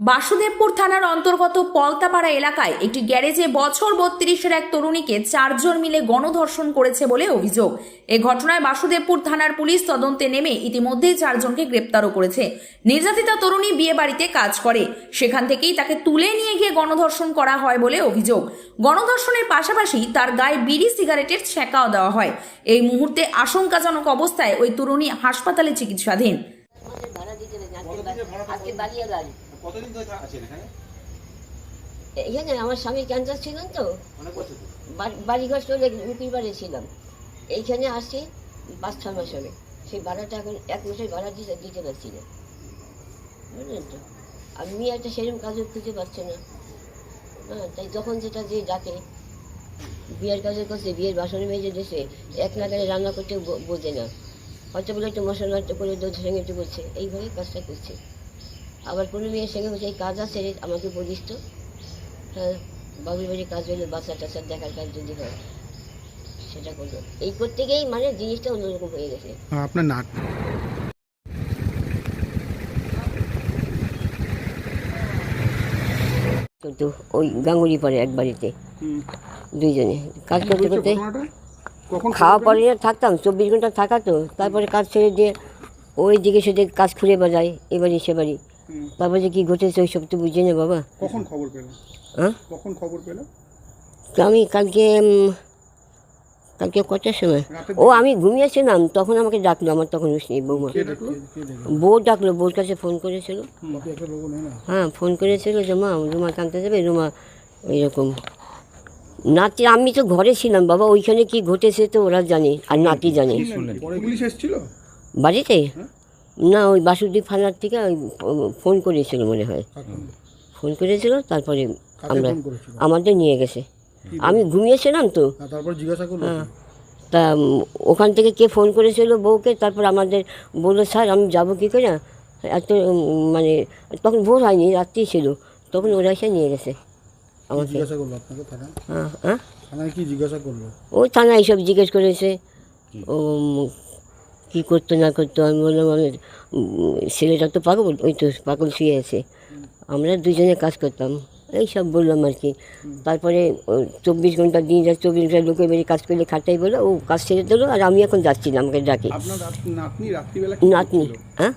বাসুদেবপুর থানার অন্তর্গত পলতাপাড়া এলাকায় একটি গ্যারেজে বছর বত্রিশের এক তরুণীকে চারজন মিলে গণধর্ষণ করেছে বলে অভিযোগ। এ ঘটনায় বাসুদেবপুর থানার পুলিশ তদন্তে নেমে ইতিমধ্যেই চারজনকে গ্রেপ্তারও করেছে। নির্যাতিতা তরুণী বিয়ে বাড়িতে কাজ করে। সেখান থেকেই তাকে তুলে নিয়ে গিয়ে গণধর্ষণ করা হয় বলে অভিযোগ। গণধর্ষণের পাশাপাশি তার গায়ে বিড়ি, সিগারেটের ছেঁকাও দেওয়া হয়। এই মুহূর্তে আশঙ্কাজনক অবস্থায় ওই তরুণী হাসপাতালে চিকিৎসাধীন। আজকে কতদিন ধরে আছেন এখানে? এখানে আমার স্বামী ক্যান্সার ছিলেন তো। অনেক বছর বাড়ি- বাড়িঘর চলে উকিল বাড়ি ছিলাম। এইখানে আসছি পাঁচ ছ মাস হবে। সেই ভাড়াটা এখন এক মাসের ভাড়া দিতে দিতে পারছি না। বুঝলেন তো? আর মেয়ে একটা সেরকম কাজও খুঁজে পাচ্ছে না। হ্যাঁ তাই যখন যেটা যে ডাকে বিয়ের কাজে করছে বিয়ের বাসনে মেজে দিয়েছে এক নাগারে রান্না করতে বোঝে না। হয়তো বলে একটু মশলা একটু করে দুধ সঙ্গে একটু করছে। এইভাবে কাজটা করছে। আবার কোনো মেয়ের সঙ্গে এই কাজ আছে আমাকে বলিস তো। হ্যাঁ বাবুর বাড়ির কাজ হলে বাচ্চা টাচ্চা দেখার কাজ যদি হয় সেটা করল এই করতে গিয়েই মানে জিনিসটা অন্যরকম হয়ে গেছে। আপনার নাক। কিন্তু ওই গাঙ্গুলি পরে এক বাড়িতে দুইজনে। কাজ করতে করতে খাওয়া পরে থাকতাম চব্বিশ ঘণ্টা থাকা তো তারপরে কাজ ছেড়ে দিয়ে ওই দিকে সেদিকে কাজ খুঁড়ে বাজায় এ বাড়ি সে বাড়ি। তারপরে যে কী ঘটেছে ওই সব তো বুঝি না বাবা। কখন খবর পেলেন হ্যাঁ? কখন খবর পেলেন তো আমি কালকে কালকে কটার সময়? ও আমি ঘুমিয়েছিলাম তখন আমাকে ডাকলো আমার তখন নেই বৌমা। বউ ডাকলো বউর কাছে ফোন করেছিল। হ্যাঁ ফোন করেছিল যে মা রুমা কানতে যাবে রুমা এইরকম নাতি আমি তো ঘরে ছিলাম বাবা ওইখানে কি ঘটেছে তো ওরা জানে আর নাতি জানে। বাড়িতে? না ওই বাসুদ্বীপ থানার থেকে ওই ফোন করেছিল মনে হয়। ফোন? করেছিল তারপরে আমরা আমাদের নিয়ে গেছে। আমি ঘুমিয়েছিলাম তো। আর তারপর জিজ্ঞাসা করল তা? ওখান থেকে কে ফোন করেছিল বউকে তারপর আমাদের বলল স্যার আমি যাব কী করে? এত মানে তখন ভোর হয়নি রাত্রি ছিল। তখন ওরা এসে নিয়ে গেছে আমাকে। হ্যাঁ হ্যাঁ। থানায় কি জিজ্ঞাসা করল? ও থানায় এইসব জিজ্ঞেস করেছে। ও কী করতো না করতো আমি বললাম আমি ছেলেটা তো পাগল ওই তো পাগল শুয়ে আছে। আমরা দুজনে কাজ করতাম এই সব বললাম আর কি। তারপরে চব্বিশ ঘণ্টা দিন যাচ্ছে চব্বিশ ঘণ্টা লোকে বেরিয়ে কাজ করলে খাটাই বলে ও কাজ ছেড়ে দিলো আর আমি এখন যাচ্ছিলাম না আমাকে ডাকে। নাতনি? হ্যাঁ?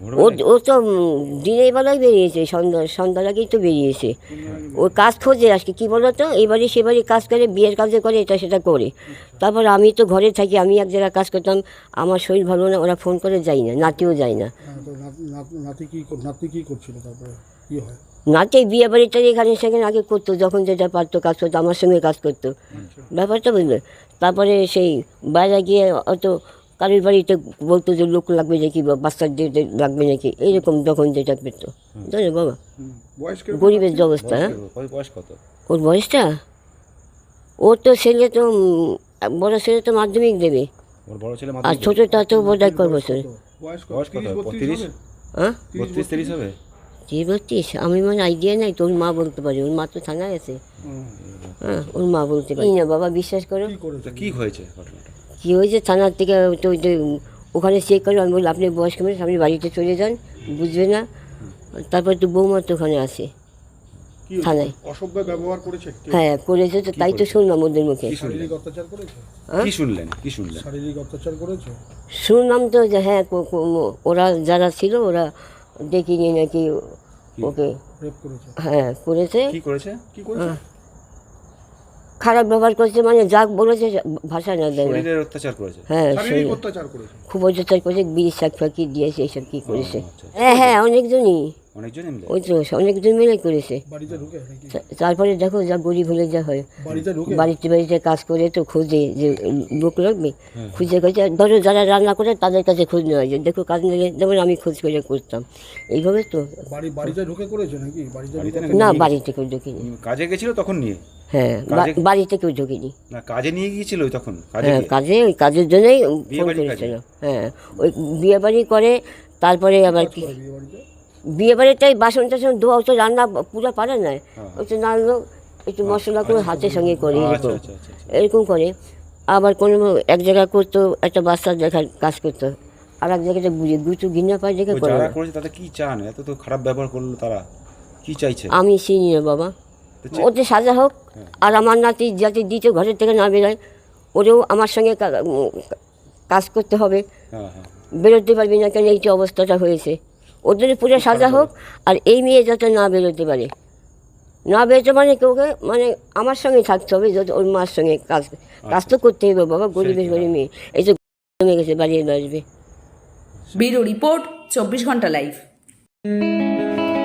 ও ও তো দিনের বেলায় বেরিয়েছে সন্ধ্যা সন্ধ্যার আগেই তো বেরিয়েছে। ও কাজ খোঁজে আজকে কী বলো তো এই বাড়ি সে বাড়ি কাজ করে বিয়ের কাজে করে এটা সেটা করে। তারপর আমি তো ঘরে থাকি আমি এক জায়গায় কাজ করতাম আমার শরীর ভালো না ওরা ফোন করে যাই না নাতিও যায় না। হ্যাঁ, তো নাত- নাত- নাতি কি কর- নাতনি কি করছিল তারপরে? কি হয়? নাতি বিয়ে বাড়িটা এখানে সেখানে আগে করতো যখন যেটা পারতো কাজ করতো আমার সঙ্গে কাজ করতো। ব্যাপারটা বুঝলে? তারপরে সেই বাইরে গিয়ে অত কারোর বাড়িতে বলতো যে লোক লাগবে নাকি বা বাচ্চার যে লাগবে নাকি এইরকম যখন যেটা পেতো। জানো বাবা? গরিবের যে অবস্থা। হ্যাঁ বয়স বয়স কত? ওর বয়সটা? ওর তো ছেলে তো বড় ছেলে তো মাধ্যমিক দেবে। ওর বড় ছেলে আর। ছোটটা তো বোধ হয় কর বছর। বয়স কত? বয়স কত? 30, 32 বত্রিশ? হবে? হ্যাঁ? আমি মানে আইডিয়া নাই তোর মা বলতে পারি। ওর মা তো থানায় আছে। হ্যাঁ ওর মা বলতে পারি। না বাবা বিশ্বাস করো। কি কি হয়েছে ঘটনাটা? কি হয়েছে থানার থেকে তো ওই যে ওখানে চেক করে আমি বলি আপনি বয়স্ক মানুষ আপনি বাড়িতে চলে যান বুঝবে না। তারপর তো বৌমা তো ওখানে আসে থানায়। অসভ্য ব্যবহার করেছে হ্যাঁ করেছে তো তাই তো শুনলাম ওদের মুখে। শারীরিক অত্যাচার করেছে? হ্যাঁ? কি শুনলেন? কি শুনলেন? শারীরিক অত্যাচার করেছে? শুনলাম তো যে হ্যাঁ ওরা যারা ছিল ওরা ডেকে নিয়ে নাকি ওকে হ্যাঁ করেছে? কি করেছে। কি করেছে? খারাপ ব্যবহার করেছে মানে যা বলেছে ভাষা না দেয় শরীরের অত্যাচার করেছে। হ্যাঁ শারীরিক অত্যাচার করেছে। খুব অত্যাচার করেছে বিড়ি শাক ফাঁকি দিয়েছে এইসব কি করেছে। আচ্ছা। হ্যাঁ হ্যাঁ অনেকজনই। অনেকজনই মিলে। ওই তো অনেকজন মিলে করেছে। তারপরে দেখো যা গরিব হলে যা হয়। বাড়িতে বাড়িতে বাড়িতে কাজ করে তো খুঁজে যে লোক লাগবে খুঁজে খুঁজে ধরো যারা রান্না করে তাদের কাছে খোঁজ নেওয়া যায়। দেখো কাজ নিলে যেমন আমি খোঁজ করে করতাম। এইভাবে তো বাড়ি বাড়িতে ঢুকে করেছে নাকি? বাড়িতে বাড়িতে ঢুকে নাকি? না বাড়িতে কেউ ঢুকিনি। কাজে গেছিল তখন নিয়ে? হ্যাঁ বা- কাজে- বাড়িতে কেউ ঢুকিনি। না কাজে নিয়ে গিয়েছিল ওই তখন? কাজে হ্যাঁ গিয়ে? কাজে ওই কাজের জন্যই ফোন করেছিল। হ্যাঁ ওই বিয়ে বাড়ি করে তারপরে আবার কি? বিয়ে বাড়িটাই বাসন টাসন ধোয়া তো রান্না পুরো পারে না। ওই তো নাড়লো একটু মশলা করে হাতের সঙ্গে করে আচ্ছা এরকম। আচ্ছা আচ্ছা আচ্ছা। এরকম করে। আবার কোনো এক জায়গায় করতো একটা বাচ্চা দেখার কাজ করতো। আর এক জায়গাটা বুঝে দুটো ঘৃণা পায় দেখে ওই করে যারা না। করেছে তাদের কি চান? এত তো খারাপ ব্যবহার করল তারা। কি চাইছে? আমি চিনি না বাবা। তো চে- ওতে সাজা হোক আর আমার নাতি যাতে দ্বিতীয় ঘরের থেকে না বেরোয় ওরেও আমার সঙ্গে কাজ করতে হবে। হ্যাঁ হ্যাঁ। বেরোতে পারবি না কেন? এই যে অবস্থাটা হয়েছে। ওদের পুরো সাজা হোক আর এই মেয়ে যাতে না বেরোতে পারে। না বেরোতে পারে কেউ মানে আমার সঙ্গে থাকতে হবে যাতে ওর মার সঙ্গে কাজ কাজ তো করতে হবে বাবা গরিবের গরিব মেয়ে। এই যে জমে গেছে বাড়িয়ে আসবে ব্যুরো রিপোর্ট চব্বিশ ঘণ্টা লাইভ।